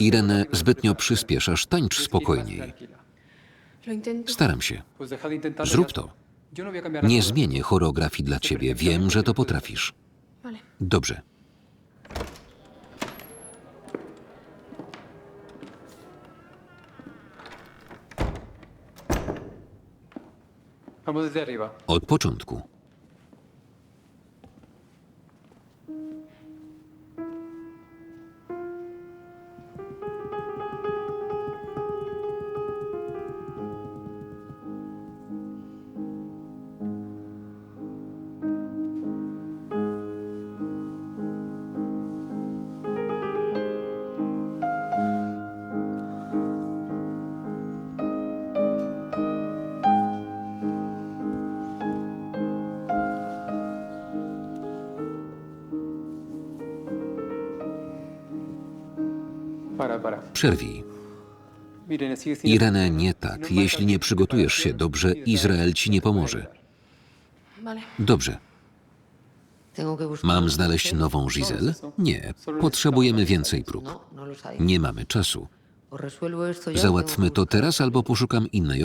Irene, zbytnio przyspieszasz, tańcz spokojniej. Staram się. Zrób to. Nie zmienię choreografii dla ciebie. Wiem, że to potrafisz. Dobrze. Od początku. Przerwij. Irene, nie tak. Jeśli nie przygotujesz się dobrze, Izrael ci nie pomoże. Dobrze. Mam znaleźć hotel. nową Gizel? Nie. Potrzebujemy więcej prób. No, no. Nie mamy czasu. Załatwmy to teraz albo poszukam innej